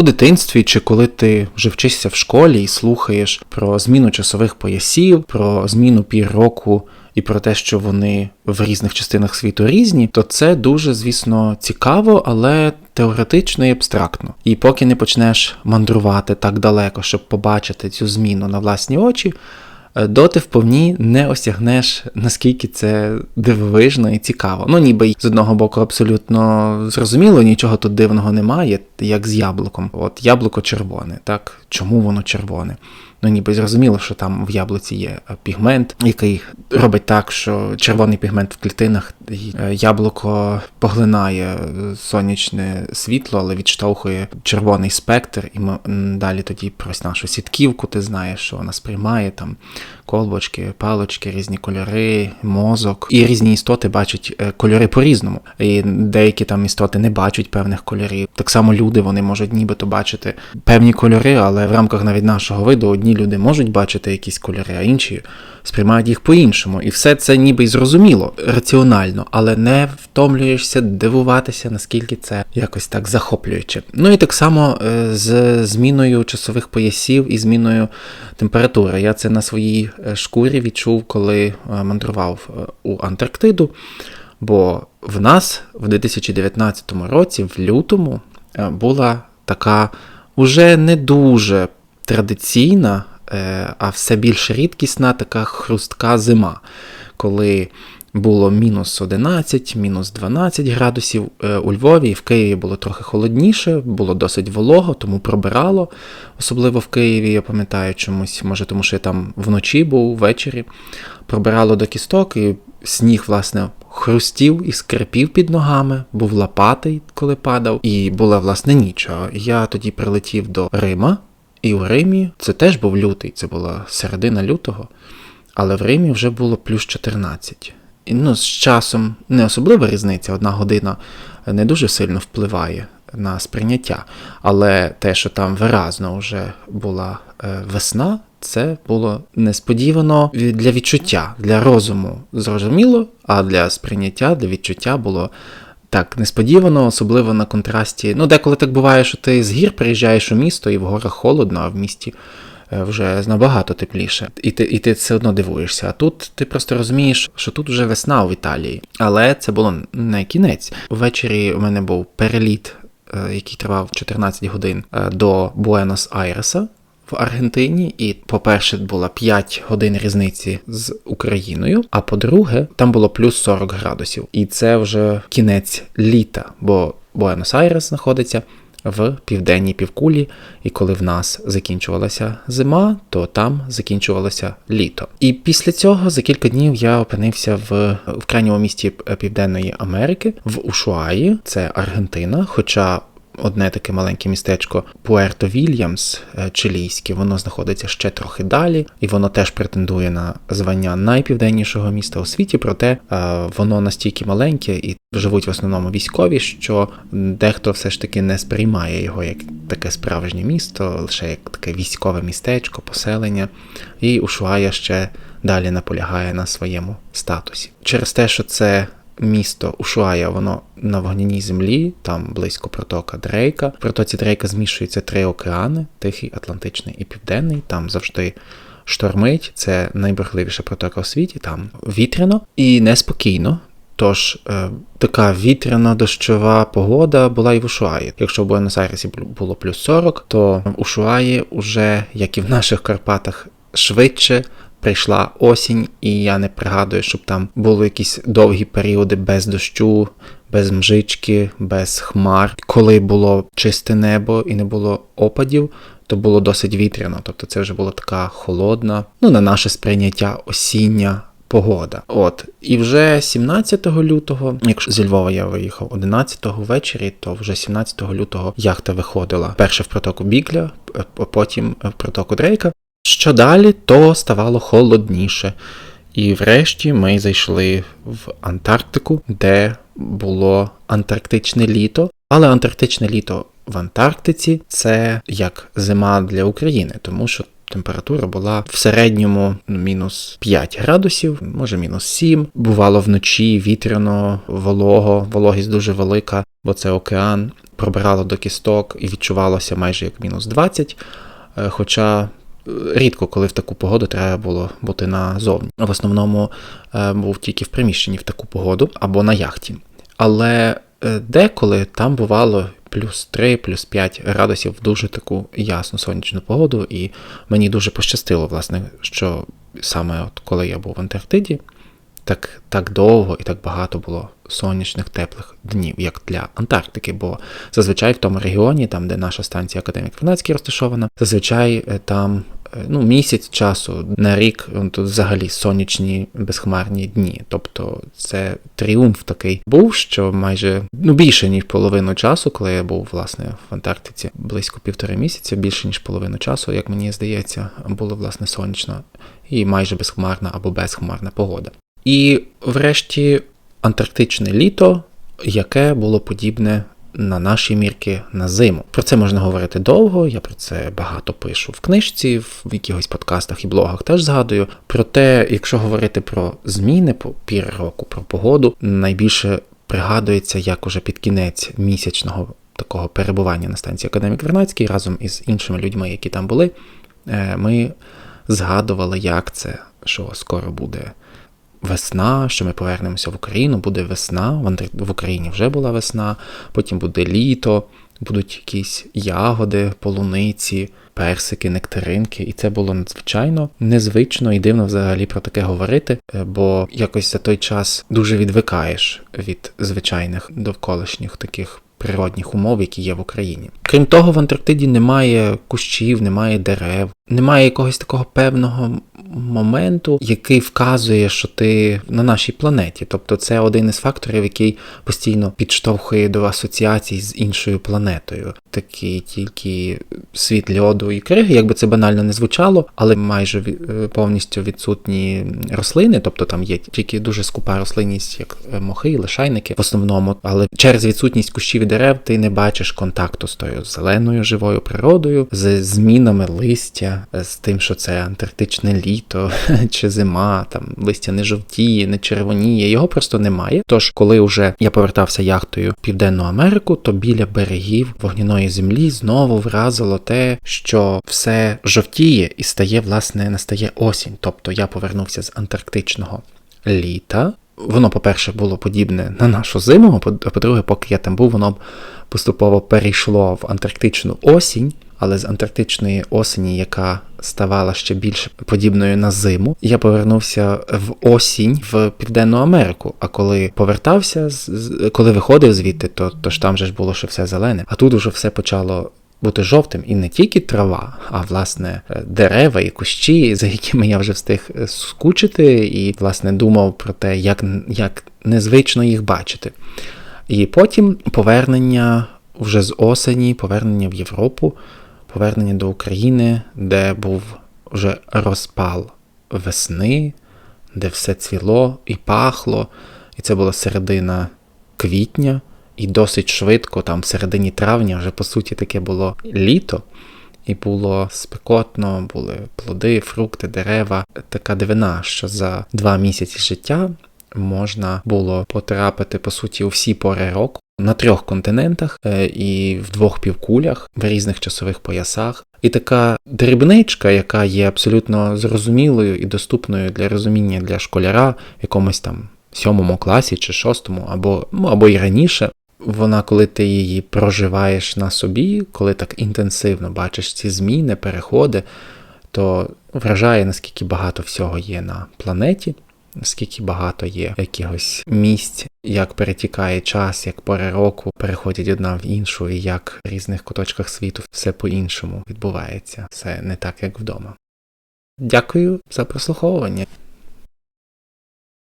у дитинстві, чи коли ти вже вчишся в школі і слухаєш про зміну часових поясів, про зміну пір року і про те, що вони в різних частинах світу різні, то це дуже, звісно, цікаво, але теоретично і абстрактно. І поки не почнеш мандрувати так далеко, щоб побачити цю зміну на власні очі. Е, Доти вповні не осягнеш, наскільки це дивовижно і цікаво. Ну, ніби з одного боку абсолютно зрозуміло, нічого тут дивного немає, як з яблуком. От яблуко червоне, так? Чому воно червоне? Ну, ніби зрозуміло, що там в яблуці є е, пігмент, який робить так, що червоний пігмент в клітинах е, яблуко поглинає е, сонячне світло, але відштовхує червоний спектр, і ми далі тоді про нашу сітківку, ти знаєш, що вона сприймає там колбочки, палочки, різні кольори, мозок. І різні істоти бачать е, кольори по-різному. І деякі там істоти не бачать певних кольорів. Так само люди вони можуть нібито бачити певні кольори, але в рамках навіть нашого виду одні люди можуть бачити якісь кольори, а інші сприймають їх по-іншому. І все це ніби й зрозуміло, раціонально, але не втомлюєшся дивуватися, наскільки це якось так захоплююче. Ну і так само е, з зміною часових поясів і зміною температури. Я це на своїй шкурі відчув, коли е, мандрував е, у Антарктиду. Бо в нас в 2019 році, в лютому, е, була така уже не дуже традиційна, е, а все більш рідкісна така хрустка зима, коли було мінус 11, мінус 12 градусів е, у Львові, і в Києві було трохи холодніше, було досить волого, тому пробирало, особливо в Києві, я пам'ятаю чомусь, може, тому що я там вночі був, ввечері, пробирало до кісток, і сніг, власне, хрустів і скрипів під ногами, був лопатий, коли падав, і була, власне, ніч. А Я тоді прилетів до Рима, і у Римі це теж був лютий, це була середина лютого, але в Римі вже було плюс 14. Ну, з часом не особлива різниця, одна година не дуже сильно впливає на сприйняття. Але те, що там виразно вже була е, весна, це було несподівано для відчуття, для розуму зрозуміло, а для сприйняття, для відчуття було так несподівано, особливо на контрасті. Ну, деколи так буває, що ти з гір приїжджаєш у місто і в горах холодно, а в місті вже набагато тепліше. І ти, і ти все одно дивуєшся. А тут ти просто розумієш, що тут вже весна в Італії. Але це було не кінець. Ввечері у мене був переліт, е, який тривав 14 годин е, до Буенос-Айреса. В Аргентині, і, по-перше, була 5 годин різниці з Україною. А по-друге, там було плюс 40 градусів. І це вже кінець літа, бо Буенос-Айрес знаходиться в південній півкулі, і коли в нас закінчувалася зима, то там закінчувалося літо. І після цього за кілька днів я опинився в, в крайньому місті Південної Америки, в Ушуаї, це Аргентина. Хоча одне таке маленьке містечко Пуерто Вільямс, е, чилійське, воно знаходиться ще трохи далі, і воно теж претендує на звання найпівденнішого міста у світі, проте е, воно настільки маленьке і живуть в основному військові, що дехто все ж таки не сприймає його як таке справжнє місто, лише як таке військове містечко, поселення. І Ушуая ще далі наполягає на своєму статусі. Через те, що це місто Ушуая, воно на вогняній землі, там близько протока Дрейка. В протоці Дрейка змішуються три океани: Тихий, Атлантичний і Південний. Там завжди штормить. Це найбурхливіша протока у світі. Там вітряно і неспокійно. Тож е, така вітряна дощова погода була і в Ушуаї. Якщо в Буенос-Айресі було плюс 40, то в Ушуаї уже, як і в наших Карпатах, швидше прийшла осінь, і я не пригадую, щоб там були якісь довгі періоди без дощу, без мжички, без хмар. Коли було чисте небо і не було опадів, то було досить вітряно. Тобто це вже була така холодна, ну на наше сприйняття осіння. Погода. От. І вже 17 лютого, якщо зі Львова я виїхав 11-го ввечері, то вже 17 лютого яхта виходила перше в протоку Бігля, а потім в протоку Дрейка. Що далі, то ставало холодніше. І врешті ми зайшли в Антарктику, де було антарктичне літо. Але антарктичне літо в Антарктиці це як зима для України, тому що температура була в середньому ну, мінус 5 градусів, може мінус 7. Бувало вночі вітряно, волого, вологість дуже велика, бо це океан. пробирало до кісток і відчувалося майже як мінус 20. Е, Хоча рідко, коли в таку погоду треба було бути назовні. В основному е, був тільки в приміщенні в таку погоду або на яхті. Але е, деколи там бувало плюс 3, плюс 5 градусів в дуже таку ясну сонячну погоду, і мені дуже пощастило, власне, що саме от коли я був в Антарктиді, так, так довго і так багато було сонячних теплих днів, як для Антарктики. Бо зазвичай в тому регіоні, там де наша станція Академік Вернадський розташована, зазвичай е, там е, ну, місяць часу на рік ну, тут взагалі сонячні безхмарні дні. Тобто це тріумф такий був, що майже ну більше ніж половину часу, коли я був власне в Антарктиці близько півтори місяця, більше ніж половину часу, як мені здається, було власне сонячно і майже безхмарна або безхмарна погода. І врешті антарктичне літо, яке було подібне на наші мірки на зиму. Про це можна говорити довго. Я про це багато пишу в книжці, в якихось подкастах і блогах теж згадую. Проте, якщо говорити про зміни по пір року, про погоду, найбільше пригадується, як уже під кінець місячного такого перебування на станції Академік Вернадський разом із іншими людьми, які там були, е, ми згадували, як це, що скоро буде весна, що ми повернемося в Україну, буде весна, в Україні вже була весна, потім буде літо, будуть якісь ягоди, полуниці, персики, нектаринки. І це було надзвичайно незвично і дивно взагалі про таке говорити, е, бо якось за той час дуже відвикаєш від звичайних довколишніх таких. Природних умов, які є в Україні. Крім того, в Антарктиді немає кущів, немає дерев, немає якогось такого певного моменту, який вказує, що ти на нашій планеті. Тобто це один із факторів, який постійно підштовхує до асоціацій з іншою планетою. Такий тільки світ льоду і криги, якби це банально не звучало, але майже е, повністю відсутні рослини, тобто там є тільки дуже скупа рослинність, як е, мохи, лишайники в основному, але через відсутність кущів і дерев ти не бачиш контакту з тою зеленою живою природою, з змінами листя, е, з тим, що це антарктичне літо чи зима, там листя не жовтіє, не червоніє, його просто немає. Тож, коли вже я повертався яхтою в Південну Америку, то біля берегів вогняної землі знову вразило те, що все жовтіє і стає, власне, настає осінь. Тобто я повернувся з антарктичного літа. Воно, по-перше, було подібне на нашу зиму, а по-друге, поки я там був, воно поступово перейшло в антарктичну осінь, але з антарктичної осені, яка ставала ще більш подібною на зиму, я повернувся в осінь в Південну Америку. А коли повертався, коли виходив звідти, то, то ж там же ж було ще все зелене. А тут уже все почало бути жовтим і не тільки трава, а власне е, дерева і кущі, за якими я вже встиг е, скучити, і власне думав про те, як, як незвично їх бачити. І потім повернення вже з осені, повернення в Європу, повернення до України, де був вже розпал весни, де все цвіло і пахло. І це була середина квітня, і досить швидко, там в середині травня, вже по суті таке було літо. І було спекотно, були плоди, фрукти, дерева. Така дивина, що за два місяці життя можна було потрапити по суті у всі пори року на трьох континентах е, і в двох півкулях в різних часових поясах. І така дрібничка, яка є абсолютно зрозумілою і доступною для розуміння для школяра в якомусь там сьомому класі чи шостому, або, ну, або й раніше. Вона, коли ти її проживаєш на собі, коли так інтенсивно бачиш ці зміни, переходи, то вражає, наскільки багато всього є на планеті, наскільки багато є якихось місць, як перетікає час, як пори року переходять одна в іншу, і як в різних куточках світу все по-іншому відбувається. Все не так, як вдома. Дякую за прослуховування.